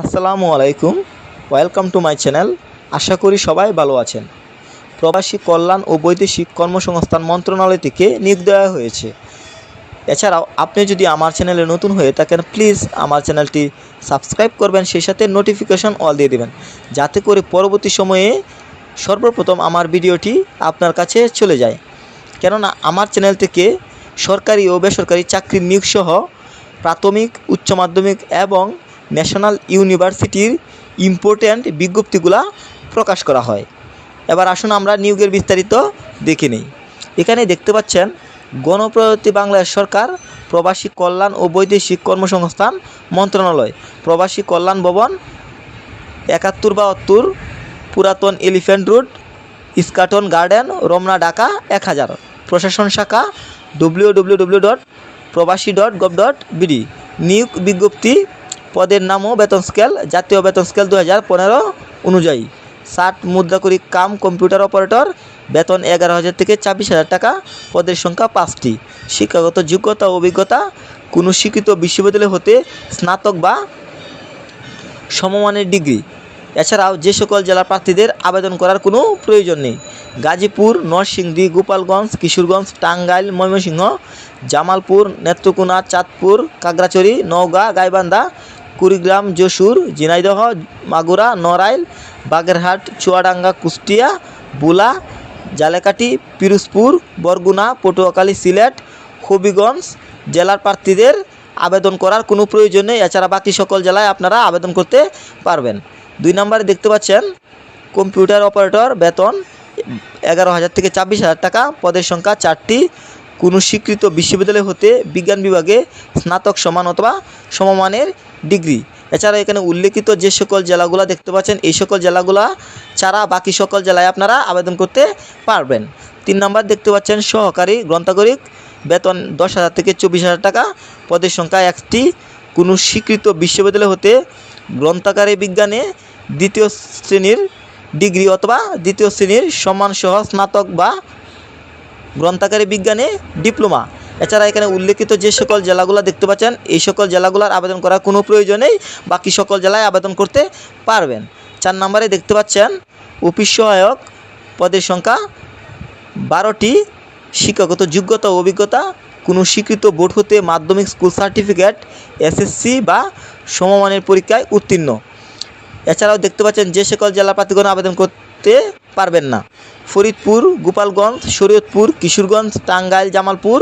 আসসালামু আলাইকুম। Welcome to my channel আশা করি সবাই ভালো আছেন। প্রবাসী কল্যাণ ও বৈদেশিক কর্মসংস্থান মন্ত্রণালয় থেকে নিয়োগ দেওয়া হয়েছে। এছাড়াও আপনি যদি আমার চ্যানেলে নতুন হয়ে থাকেন প্লিজ আমার চ্যানেলটি সাবস্ক্রাইব করবেন, সেই সাথে নোটিফিকেশন অল দিয়ে দেবেন। যাতে করে পরবর্তী সময়ে সর্বপ্রথম আমার ভিডিওটি আপনার কাছে চলে যায়। কেননা আমার চ্যানেল থেকে সরকারি ও বেসরকারি চাকরির নিয়োগ সহ প্রাথমিক, উচ্চ মাধ্যমিক এবং ন্যাশনাল ইউনিভার্সিটির ইম্পর্ট্যান্ট বিজ্ঞপ্তিগুলা প্রকাশ করা হয়। এবার আসুন আমরা নিয়োগের বিস্তারিত দেখে নিই। এখানে দেখতে পাচ্ছেন, গণপ্রজাতন্ত্রী বাংলাদেশ সরকার, প্রবাসী কল্যাণ ও বৈদেশিক কর্মসংস্থান মন্ত্রণালয়, প্রবাসী কল্যাণ ভবন, একাত্তর বাহাত্তর পুরাতন elephant road Eskaton garden, Ramna, Dhaka, এক হাজার। প্রশাসন শাখা W W W dot Probashi dot gov dot BD নিয়োগ বিজ্ঞপ্তি পদের নামও বেতন স্কেল জাতীয় বেতন স্কেল দু হাজার পনেরো অনুযায়ী। ষাট মুদ্রাকরি কাম কম্পিউটার অপারেটর বেতন এগারো হাজার থেকে ছাব্বিশ হাজার টাকা, পদের সংখ্যা পাঁচটি। শিক্ষাগত যোগ্যতা অভিজ্ঞতা, কোনো স্বীকৃত বিশ্ববিদ্যালয় হতে স্নাতক বা সমমানের ডিগ্রি। এছাড়াও যে সকল জেলার প্রার্থীদের আবেদন করার কোনো প্রয়োজন নেই। গাজীপুর, নরসিংদী, গোপালগঞ্জ, কিশোরগঞ্জ, টাঙ্গাইল, ময়মনসিংহ, জামালপুর, নেত্রকোনা, চাঁদপুর, কাগড়াছড়ি, নওগাঁ, গাইবান্ধা কুড়িগ্রাম, যশোর, ঝিনাইদহ, মাগুরা, নড়াইল, বাগেরহাট, চুয়াডাঙ্গা, কুষ্টিয়া, বুলা, জালেকাটি, পিরোজপুর, বরগুনা, পটুয়াখালী, সিলেট, হবিগঞ্জ জেলার প্রার্থীদের আবেদন করার কোনো প্রয়োজন নেই। এছাড়া বাকি সকল জেলায় আপনারা আবেদন করতে পারবেন। দুই নম্বরে দেখতে পাচ্ছেন, কম্পিউটার অপারেটর, বেতন এগারো হাজার থেকে ছাব্বিশ হাজার টাকা। পদের সংখ্যা চারটি। কোনো স্বীকৃত বিশ্ববিদ্যালয় হতে বিজ্ঞান বিভাগে স্নাতক সমান অথবা সমমানের ডিগ্রি। এছাড়া এখানে উল্লেখিত যে সকল জেলাগুলো দেখতে পাচ্ছেন, এই সকল জেলাগুলা ছাড়া বাকি সকল জেলায় আপনারা আবেদন করতে পারবেন। তিন নম্বর দেখতে পাচ্ছেন, সহকারী গ্রন্থাগারিক বেতন দশ হাজার থেকে চব্বিশ হাজার টাকা। পদের সংখ্যা একটি। কোনো স্বীকৃত বিশ্ববিদ্যালয় হতে গ্রন্থাগারে বিজ্ঞানে দ্বিতীয় শ্রেণির ডিগ্রি অথবা দ্বিতীয় শ্রেণির সম্মানসহ স্নাতক বা গ্রন্থাগারে বিজ্ঞানে ডিপ্লোমা। এছাড়া এখানে উল্লেখিত যে সকল জেলাগুলো দেখতে পাচ্ছেন, এই সকল জেলাগুলোর আবেদন করার কোনো প্রয়োজন নেই বাকি সকল জেলায় আবেদন করতে পারবেন। চার নম্বরে দেখতে পাচ্ছেন, অফিস সহায়ক পদের সংখ্যা বারোটি। শিক্ষাগত যোগ্যতা অভিজ্ঞতা, কোনো স্বীকৃত বোর্ড হতে মাধ্যমিক স্কুল সার্টিফিকেট, এসএসসি বা সমমানের পরীক্ষায় উত্তীর্ণ। এছাড়াও দেখতে পাচ্ছেন, যে সকল জেলা প্রার্থীগণ আবেদন করতে পারবেন না। ফরিদপুর, গোপালগঞ্জ, শরীয়তপুর, কিশোরগঞ্জ, টাঙ্গাইল, জামালপুর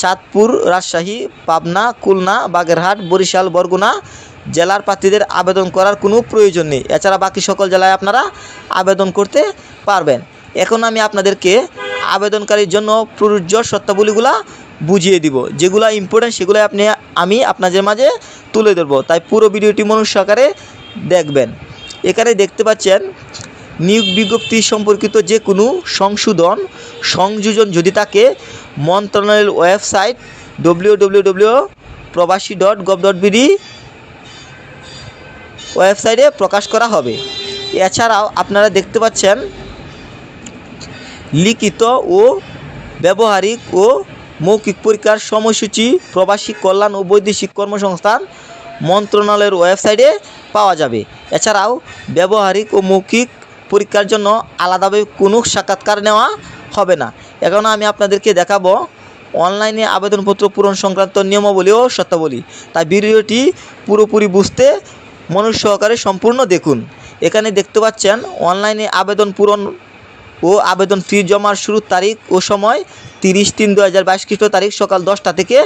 চাঁদপুর, রাজশাহী, পাবনা, খুলনা, বাগেরহাট, বরিশাল, বরগুনা জেলার প্রার্থীদের আবেদন করার কোনো প্রয়োজন নেই। এছাড়া বাকি সকল জেলায় আপনারা আবেদন করতে পারবেন। এখন আমি আপনাদেরকে আবেদনকারীর জন্য প্রযোজ্য শর্তাবলীগুলা বুঝিয়ে দিব। যেগুলো ইম্পর্টেন্ট সেগুলো আপনি, আমি আপনাদের মাঝে তুলে ধরবো। তাই পুরো ভিডিওটি মনুষ্য আকারে দেখবেন। এখানে দেখতে পাচ্ছেন, নিয়োগ বিজ্ঞপ্তি সম্পর্কিত যে কোনো সংশোধন, সংযোজন যদি থাকে মন্ত্রণালয়ের website W W W Probashi dot gov dot BD ওয়েবসাইটে প্রকাশ করা হবে। এছাড়াও আপনারা দেখতে পাচ্ছেন লিখিত ও ব্যবহারিক ও মৌখিক পরীক্ষার সময়সূচি প্রবাসী কল্যাণ ও বৈদেশিক কর্মসংস্থান মন্ত্রণালয়ের ওয়েবসাইটে পাওয়া যাবে। এছাড়াও ব্যবহারিক ও মৌখিক পরীক্ষার জন্য আলাদাভাবে কোনো সাক্ষাৎকার নেওয়া হবে না। এখন আমি আপনাদেরকে দেখাবো অনলাইনে আবেদনপত্র পূরণ সংক্রান্ত নিয়মাবলী ও সত্যাবলী। তাই ভিডিওটি পুরোপুরি বুঝতে মনুষ্য সহকারে সম্পূর্ণ দেখুন। এখানে দেখতে পাচ্ছেন, অনলাইনে আবেদন পূরণ ও আবেদন ফি জমার শুরুর তারিখ ও সময় তিরিশ তিন দু হাজার বাইশ খ্রিস্ট তারিখ সকাল দশটা থেকে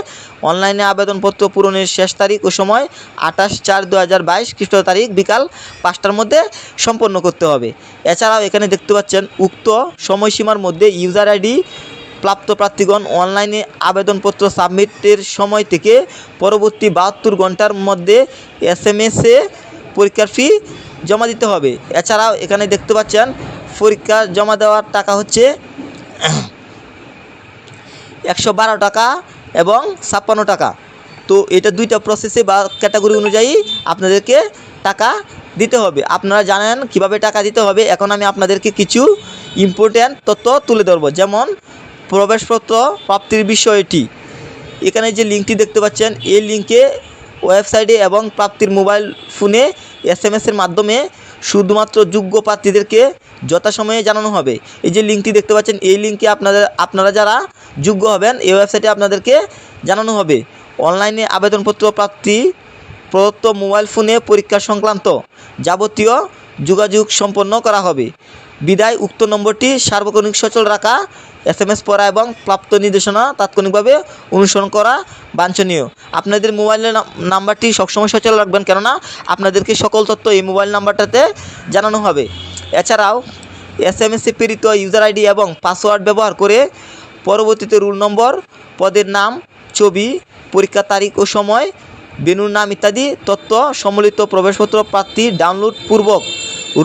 অনলাইনে আবেদনপত্র পূরণের শেষ তারিখ ও সময় আঠাশ চার দু হাজার বাইশ খ্রিস্ট তারিখ বিকাল পাঁচটার মধ্যে সম্পন্ন করতে হবে। এছাড়াও এখানে দেখতে পাচ্ছেন উক্ত সময়সীমার মধ্যে ইউজার আইডি, প্রাপ্ত প্রার্থীগণ অনলাইনে আবেদনপত্র সাবমিটের সময় থেকে পরবর্তী বাহাত্তর ঘণ্টার মধ্যে এস এম এসে পরীক্ষার ফি জমা দিতে হবে। এছাড়াও এখানে দেখতে পাচ্ছেন পরীক্ষা জমা দেওয়ার টাকা হচ্ছে একশো বারো টাকা এবং ছাপ্পান্ন টাকা। তো এটা দুইটা প্রসেসে বা ক্যাটাগরি অনুযায়ী আপনাদেরকে টাকা দিতে হবে। আপনারা জানেন কীভাবে টাকা দিতে হবে। এখন আমি আপনাদেরকে কিছু ইম্পর্ট্যান্ট তথ্য তুলে ধরবো। যেমন প্রবেশপত্র প্রাপ্তির বিষয়টি। এখানে যে লিঙ্কটি দেখতে পাচ্ছেন, এই লিঙ্কে ওয়েবসাইটে এবং প্রাপ্তির মোবাইল ফোনে এস এম এসের মাধ্যমে শুধুমাত্র যোগ্য প্রার্থীদেরকে যথাসময়ে জানানো হবে। এই যে লিঙ্কটি দেখতে পাচ্ছেন, এই লিঙ্কে আপনাদের, আপনারা যারা যোগ্য হবেন, এই ওয়েবসাইটে আপনাদেরকে জানানো হবে। অনলাইনে আবেদনপত্র প্রাপ্তি প্রদত্ত মোবাইল ফোনে পরীক্ষা সংক্রান্ত যাবতীয় যোগাযোগ সম্পন্ন করা হবে। বিদায়, উক্ত নম্বরটি সার্বক্ষণিক সচল রাখা, এস এম এস পড়া এবং প্রাপ্ত নির্দেশনা তাৎক্ষণিকভাবে অনুসরণ করা বাঞ্ছনীয়। আপনাদের মোবাইলের নাম্বারটি সবসময় সচল রাখবেন, কেননা আপনাদেরকে সকল তথ্য এই মোবাইল নাম্বারটাতে জানানো হবে। এছাড়াও, এস এম এসে প্রেরিত ইউজার আইডি এবং পাসওয়ার্ড ব্যবহার করে পরবর্তীতে রুল নম্বর, পদের নাম, ছবি পরীক্ষার তারিখ ও সময় বেনুর নাম ইত্যাদি তথ্য সম্মিলিত প্রবেশপত্র প্রার্থী ডাউনলোড পূর্বক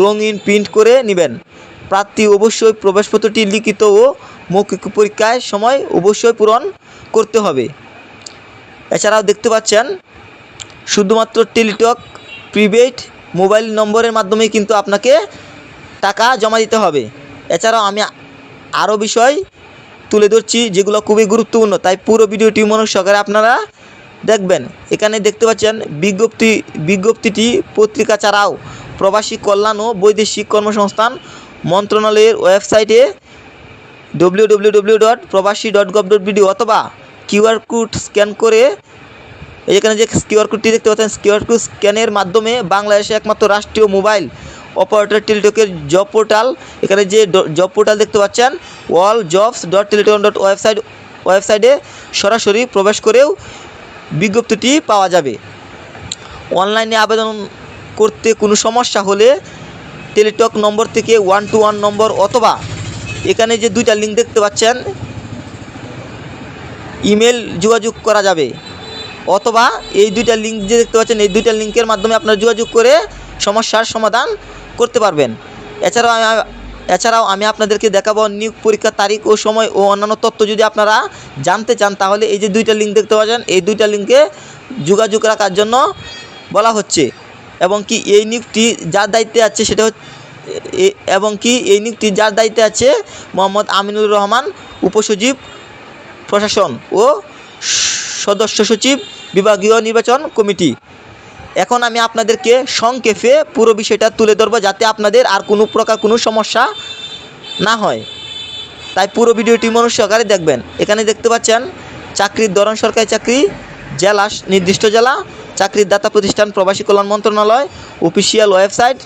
রঙিন প্রিন্ট করে নেবেন। প্রার্থী অবশ্যই প্রবেশপত্রটি লিখিত ও মৌখিক পরীক্ষায় সময় অবশ্যই পূরণ করতে হবে। এছাড়াও দেখতে পাচ্ছেন, শুধুমাত্র টেলিটক, প্রিপেইড, মোবাইল নম্বরের মাধ্যমে কিন্তু আপনাকে টাকা জমা দিতে হবে। এছাড়াও আমি আরও বিষয় তুলে ধরছি যেগুলো খুবই গুরুত্বপূর্ণ, তাই পুরো ভিডিওটি মনোযোগ সহকারে আপনারা দেখবেন। এখানে দেখতে পাচ্ছেন, বিজ্ঞপ্তি, বিজ্ঞপ্তিটি পত্রিকা ছাড়াও প্রবাসী কল্যাণ ও বৈদেশিক কর্মসংস্থান মন্ত্রণালয়ের ওয়েবসাইটে W W W dot Probashi dot gov dot BD অথবা কিউআর কোড স্ক্যান করে এই যেখানে যে কিউআর কোডটি দেখতে পাচ্ছেন কিউআর কোড স্ক্যানের মাধ্যমে বাংলাদেশে একমাত্র রাষ্ট্রীয় মোবাইল অপারেটর টেলিটকের জব পোর্টাল, এখানে যে জব পোর্টাল দেখতে পাচ্ছেন all jobs dot Teletalk dot website ওয়েবসাইটে সরাসরি প্রবেশ করেও বিজ্ঞপ্তিটি পাওয়া যাবে। অনলাইনে আবেদন করতে কোনো সমস্যা হলে টেলিটক নম্বর থেকে ওয়ান টু ওয়ান নম্বর অথবা এখানে যে দুইটা লিঙ্ক দেখতে পাচ্ছেন ইমেল যোগাযোগ করা যাবে। অথবা এই দুইটা লিঙ্ক যে দেখতে পাচ্ছেন, এই দুইটা লিঙ্কের মাধ্যমে আপনারা যোগাযোগ করে সমস্যার সমাধান করতে পারবেন। এছাড়াও আমি এছাড়াও আমি আপনাদেরকে দেখাবো নিয়োগ পরীক্ষার তারিখ ও সময় ও অন্যান্য তথ্য যদি আপনারা জানতে চান, তাহলে এই যে দুইটা লিঙ্ক দেখতে পাচ্ছেন, এই দুইটা লিঙ্কে যোগাযোগ রাখার জন্য বলা হচ্ছে। এবং কি এই নিয়োগটি যার দায়িত্বে আছে সেটা এবং কি এই নিয়োগটি যার দায়িত্বে আছে মোহাম্মদ আমিনুর রহমান, উপসচিব, প্রশাসন ও সদস্য সচিব, বিভাগীয় নির্বাচন কমিটি। এখন আমি আপনাদেরকে সংক্ষেপে পুরো বিষয়টা তুলে ধরবো যাতে আপনাদের আর কোনো প্রকার কোনো সমস্যা না হয়। তাই পুরো ভিডিওটি মনুষ্য সহকারে দেখবেন। এখানে দেখতে পাচ্ছেন, চাকরির ধরন সরকারি চাকরি, জেলা, নির্দিষ্ট জেলা চাকরির দাতা প্রতিষ্ঠান প্রবাসী কল্যাণ মন্ত্রণালয় official website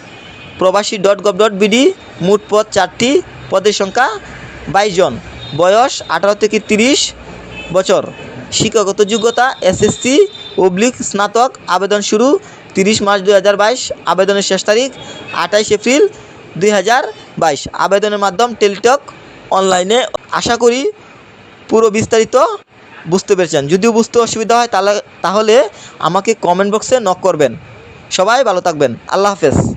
Probashi dot gov dot BD মোট পদ চারটি, পদের সংখ্যা বাইশ জন। বয়স আঠারো থেকে তিরিশ বছর। শিক্ষাগত যোগ্যতা এসএসসি অবলিক স্নাতক, আবেদন শুরু তিরিশ মার্চ দুই হাজার বাইশ, আবেদনের শেষ তারিখ আঠাইশ এপ্রিল দুই হাজার বাইশ। আবেদনের মাধ্যম টেলিটক অনলাইনে। আশা করি পুরো বিস্তারিত বুঝতে পেরেছেন। যদিও বুঝতে অসুবিধা হয়, তাহলে তাহলে আমাকে কমেন্ট বক্সে নক করবেন। সবাই ভালো থাকবেন। আল্লাহ হাফেজ।